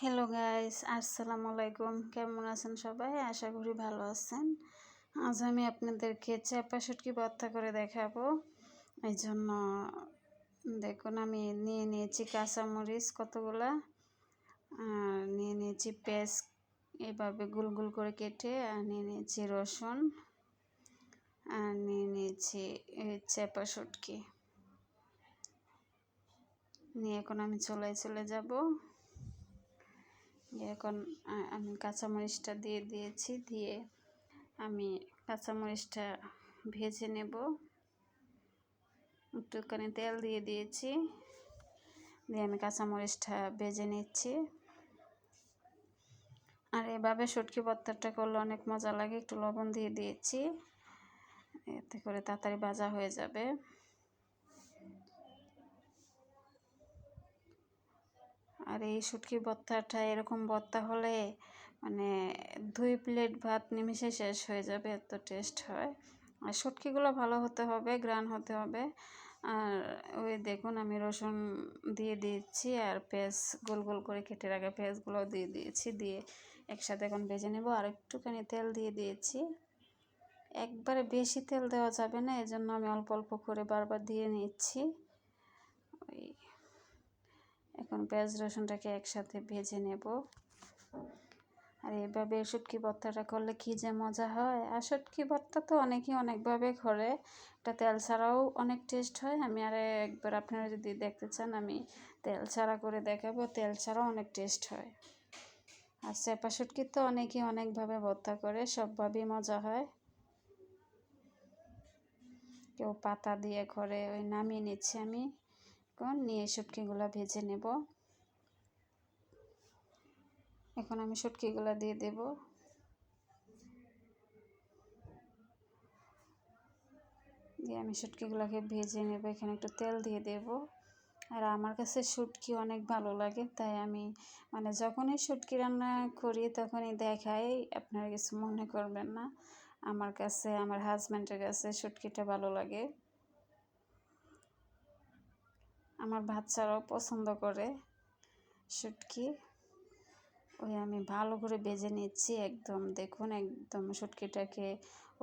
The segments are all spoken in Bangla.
হ্যালো গাইস আসসালামু আলাইকুম কেমন আছেন সবাই? আশা করি ভালো আছেন। আজ আমি আপনাদেরকে চাপা শুটকি ভর্তা করে দেখাবো। এই জন্য, দেখুন, আমি নিয়ে নিয়েছি কাঁচামরিচ কতগুলা। আর নিয়ে নিয়েছি পেঁয়াজ এভাবে গুল গুল করে কেটে, আর নিয়ে নিয়েছি রসুন, আর নিয়ে নিয়েছি চেপা শুটকি নিয়ে এখন আমি চলে চলে যাব। এখন আমি কাঁচামরিচটা দিয়ে দিয়েছি, দিয়ে আমি কাঁচামরিচটা ভেজে নেব। একটুখানি তেল দিয়ে দিয়েছি, দিয়ে আমি কাঁচামরিচটা ভেজে নিচ্ছি। আর এভাবে শুটকি ভর্তাটা করলে অনেক মজা লাগে, একটু লবণ দিয়ে দিয়েছি, এতে করে তাড়াতাড়ি ভাজা হয়ে যাবে। আর এই শুটকি ভর্তাটা এরকম ভর্তা হলে মানে দুই প্লেট ভাত নিমিশে শেষ হয়ে যাবে, এত টেস্ট হয়। আর শুটকিগুলো ভালো হতে হবে গ্রান হতে হবে। আর ওই দেখুন আমি রসুন দিয়ে দিয়েছি আর পেঁয়াজ গোল গোল করে কেটে রাখা পেঁয়াজগুলো দিয়ে দিয়েছি, দিয়ে একসাথে এখন ভেজে নেব। আর একটুখানি তেল দিয়ে দিয়েছি। একবারে বেশি তেল দেওয়া যাবে না, এজন্য আমি অল্প অল্প করে বারবার দিয়ে নিচ্ছি। ওই এখন পেঁয়াজ রসুনটাকে একসাথে ভেজে নেব। আর এইভাবে শুটকি ভর্তাটা করলে কী যে মজা হয়। আর শুটকি ভর্তা তো অনেকেই অনেকভাবে করে, এটা তেল ছাড়াও অনেক টেস্ট হয়। আমি আর একবার আপনারা যদি দেখতে চান, আমি তেল ছাড়া করে দেখাবো। তেল ছাড়াও অনেক টেস্ট হয়। আর চেপা শুটকি তো অনেকেই অনেকভাবে ভর্তা করে, সবভাবেই মজা হয়। কেউ পাতা দিয়ে করে, ওই নামিয়ে নিচ্ছি আমি। এখন নিয়ে শুটকিগুলো ভেজে নেব। এখন আমি শুটকিগুলো দিয়ে দেব। দিয়ে আমি শুটকিগুলোকে ভেজে নেব, এখানে একটু তেল দিয়ে দেব। আর আমার কাছে শুটকি অনেক ভালো লাগে, তাই আমি মানে যখনই শুটকি রান্না করি তখনই দেখাই, আপনারা কিছু মনে করবেন না। আমার কাছে, আমার হাজব্যান্ডের কাছে শুটকিটা ভালো লাগে। আমার বাচ্চারাও পছন্দ করে শুটকি। ওই আমি ভালো করে বেজে নিচ্ছি একদম, দেখুন একদম শুটকিটাকে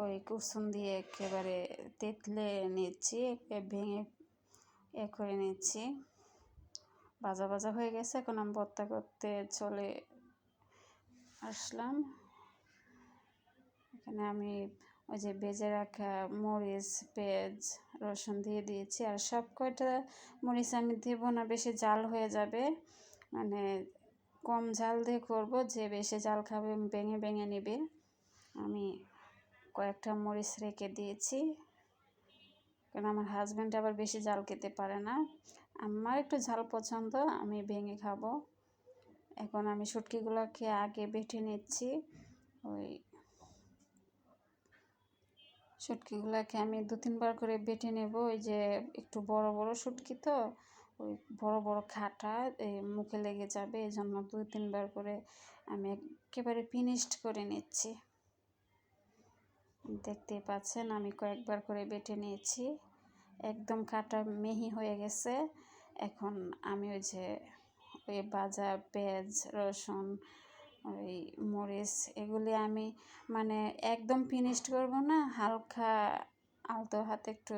ওই কুসুম দিয়ে একেবারে তেতলে নিচ্ছি ভেঙে এ করে নিচ্ছি। ভাজা ভাজা হয়ে গেছে, এখন আমি ভর্তা করতে চলে আসলাম। এখানে আমি ওই যে বেজে রাখা মরিচ, পেঁয়াজ, রসুন দিয়ে দিয়েছি। আর সব কয়টা মরিচ আমি দেব না, বেশি জাল হয়ে যাবে। মানে কম ঝাল দিয়ে করব, যে বেশি জাল খাবে ভেঙে ভেঙে নেবে। আমি কয়েকটা মরিচ রেখে দিয়েছি। কারণ আমার হাজব্যান্ড আবার বেশি জাল খেতে পারে না। আমার একটু ঝাল পছন্দ, আমি ভেঙে খাব। এখন আমি শুটকিগুলোকে আগে বেটে নিচ্ছি। ওই শুটকিগুলোকে আমি দু তিনবার করে বেটে নেব। ওই যে একটু বড় বড় শুটকি তো, ওই বড় বড় খাটা মুখে লেগে যাবে। এই জন্য দু তিনবার করে আমি একেবারে ফিনিশড করে নিচ্ছি। দেখতেই পাচ্ছেন, আমি কয়েকবার করে বেটে নিয়েছি। একদম কাটা মেহি হয়ে গেছে। এখন আমি ওই যে, ওই বাজা পেঁয়াজ, রসুন ওই মরিচ এগুলি আমি মানে একদম ফিনিশড করব না, হালকা আলতো হাতে একটু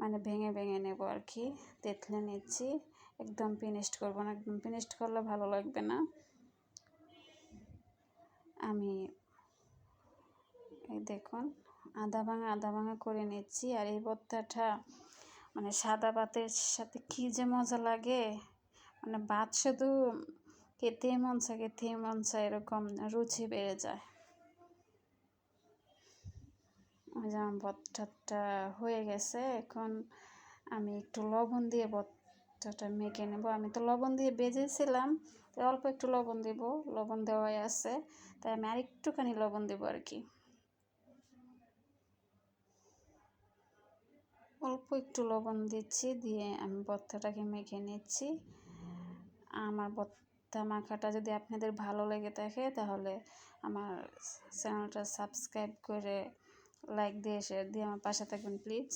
মানে ভেঙে ভেঙে নেব আর কি, তেতলে নিচ্ছি, একদম ফিনিশড করব না, একদম ফিনিশড করলে ভালো লাগবে না। আমি এই দেখুন আদা ভাঙা আদা ভাঙা করে নিচ্ছি আর এই ভর্তাটা মানে সাদা ভাতের সাথে কী যে মজা লাগে মানে ভাত শুধু খেতে মন চায় খেতে মন এরকম রুচি বেড়ে যায়। ওই যেমন ভর্তাটা হয়ে গেছে, এখন আমি একটু লবণ দিয়ে ভর্তাটা মেখে নেব। আমি তো লবণ দিয়ে বেজেছিলাম, তো অল্প একটু লবণ দেব, লবণ দেওয়াই আছে, তাই আমি আর একটুখানি লবণ দেবো আর কি। অল্প একটু লবণ দিচ্ছি, দিয়ে আমি ভর্তাটাকে মেখে নিচ্ছি। আমার ভর্তা মাখাটা যদি আপনাদের ভালো লেগে থাকে, তাহলে আমার চ্যানেলটা সাবস্ক্রাইব করে লাইক দিয়ে শেয়ার দিয়ে আমার পাশে থাকবেন প্লিজ